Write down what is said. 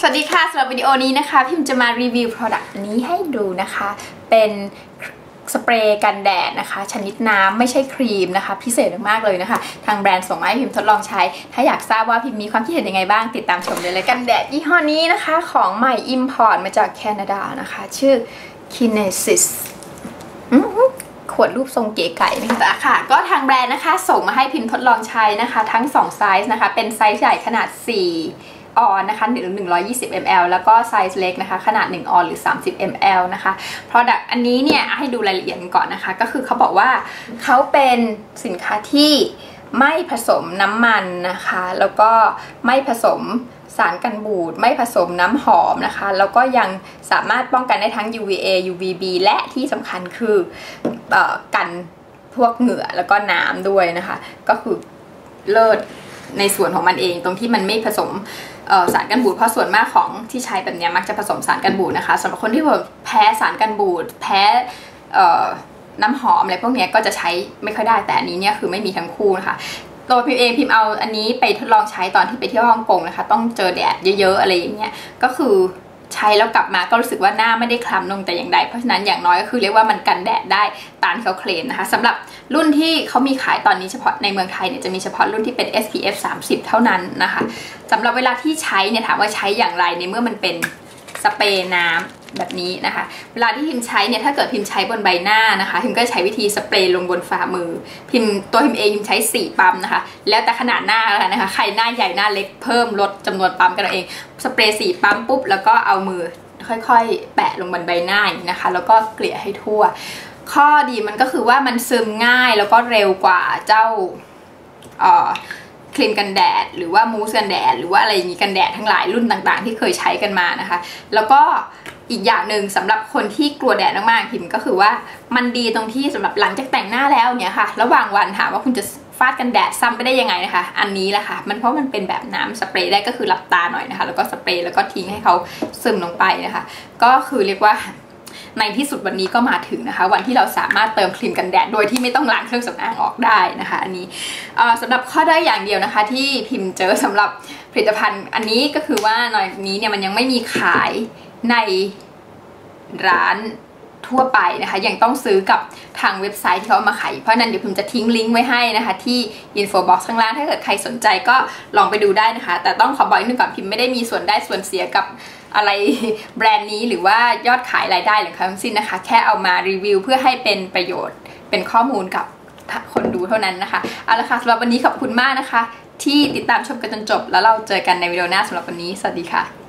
สวัสดีค่ะสำหรับวิดีโอนี้นะคะ พิมจะมารีวิว Product นี้ให้ดูนะคะ เป็นสเปรย์กันแดดนะคะ ชนิดน้ำไม่ใช่ครีมนะคะ พิเศษมากเลยนะคะ ทางแบรนด์ส่งมาให้พิมทดลองใช้ ถ้าอยากทราบว่าพิมมีความคิดเห็นยังไงบ้างติดตามชมเลยเลยกันแดดยี่ห้อนี้นะคะ ของใหม่ Import มาจากแคนาดานะคะ ชื่อ Kinesis ขวดรูปทรงเก๋ไก่นะคะค่ะ ก็ทางแบรนด์นะคะ ส่งมาให้พิมพ์ทดลองใช้นะคะ ทั้ง 2 ไซส์นะคะ เป็นไซส์ใหญ่ขนาด 4 ออนนะคะหรือ 120 ml แล้วก็ไซส์เล็กนะคะ ขนาด 1 ออนหรือ 30 ml นะคะ Product อันนี้เนี่ยให้ดูรายละเอียดก่อนนะคะ ก็คือเขาบอกว่าเขาเป็นสินค้าที่ไม่ผสมน้ำมันนะคะ แล้วก็ไม่ผสมสารกันบูด ไม่ผสมน้ำหอมนะคะ แล้วก็ยังสามารถป้องกันได้ทั้ง UVA UVB และที่สำคัญคืออกันพวกเหงื่อแล้วก็น้ำด้วยนะคะ ก็คือเลิศ ในส่วนของมันเองตรงที่มันไม่ผสมสารกันบูดเพราะส่วนมากของที่ใช้แบบนี้มักจะผสมสารกันบูดนะคะสำหรับคนที่แพ้สารกันบูดแพ้น้ำหอมอะไรพวกนี้ก็จะใช้ไม่ค่อยได้แต่อันนี้เนี่ยคือไม่มีทั้งคู่นะคะตัวพิมเองพิมเอาอันนี้ไปทดลองใช้ตอนที่ไปเที่ยวฮ่องกงนะคะ ต้องเจอแดดเยอะๆอะไรอย่างเงี้ยก็คือ ใช้แล้วกลับมาก็รู้สึกว่าหน้าไม่ได้คล้ำลงแต่อย่างใด เพราะฉะนั้นอย่างน้อยก็คือเรียกว่ามันกันแดดได้ตามที่เขาเคลมนะคะสำหรับรุ่นที่เขามีขายตอนนี้เฉพาะในเมืองไทยเนี่ยจะมีเฉพาะรุ่นที่เป็น SPF 30 เท่านั้นนะคะสำหรับเวลาที่ใช้เนี่ยถามว่าใช้อย่างไรในเมื่อมันเป็นสเปรย์น้ำ แบบนี้นะคะ เวลาที่พิมใช้เนี่ยถ้าเกิดพิมใช้บนใบหน้านะคะ พิมก็ใช้วิธีสเปรย์ลงบนฝ่ามือ พิมตัวพิมเองพิมใช้4ปั๊มนะคะ แล้วแต่ขนาดหน้าแล้วนะคะ ใครหน้าใหญ่หน้าเล็กเพิ่มลดจำนวนปั๊มกันเอง สเปรย์4ปั๊มปุ๊บแล้วก็เอามือค่อยๆ แปะลงบนใบหน้าอย่างนี้นะคะ แล้วก็เกลี่ยให้ทั่ว ข้อดีมันก็คือว่ามันซึมง่ายแล้วก็เร็วกว่าเจ้า ครีมกันแดด หรือว่ามูสกันแดด หรือว่าอะไรอย่างนี้กันแดดทั้งหลายรุ่นต่างๆ ที่เคยใช้กันมานะคะ แล้วก็อีกอย่างหนึ่งสำหรับคนที่กลัวแดดมากๆพิมก็คือว่ามันดีตรงที่สำหรับหลังจากแต่งหน้าแล้วเนี่ยค่ะ ระหว่างวันถามว่าคุณจะฟาดกันแดดซ้ำไปได้ยังไงนะคะ อันนี้แหละค่ะ มันเพราะมันเป็นแบบน้ำสเปรย์ได้ก็คือหลับตาหน่อยนะคะ แล้วก็สเปรย์แล้วก็ทิ้งให้เขาซึมลงไปนะคะ ก็คือเรียกว่า ในที่สุดวันนี้ก็มาถึงนะคะ วันที่เราสามารถเติมครีมกันแดด โดยที่ไม่ต้องล้างเครื่องสำอางออกได้นะคะ อันนี้สำหรับข้อได้อย่างเดียวนะคะ ที่พิมพ์เจอสำหรับผลิตภัณฑ์อันนี้ก็คือว่าหน่อยนี้เนี่ยมันยังไม่มีขายในร้านทั่วไปนะคะยังต้องซื้อกับทางเว็บไซต์ที่เขามาขายเพราะนั้นเดี๋ยวพิมจะทิ้งลิงก์ไว้ให้นะคะ ที่อินโฟบ็อกซ์ข้างล่างถ้าเกิดใครสนใจก็ลองไปดูได้นะคะ แต่ต้องขอบอกอีกนึงก่อนพิมไม่ได้มีส่วนได้ส่วนเสียกับอะไรแบรนด์นี้หรือว่ายอดขายรายได้หรือทั้งสิ้นนะคะ แค่เอามารีวิวเพื่อให้เป็นประโยชน์เป็นข้อมูลกับคนดูเท่านั้นนะคะเอาละค่ะสำหรับวันนี้ขอบคุณมากนะคะ ที่ติดตามชมกันจนจบ แล้วเราเจอกันในวิดีโอหน้าสำหรับวันนี้ สวัสดีค่ะ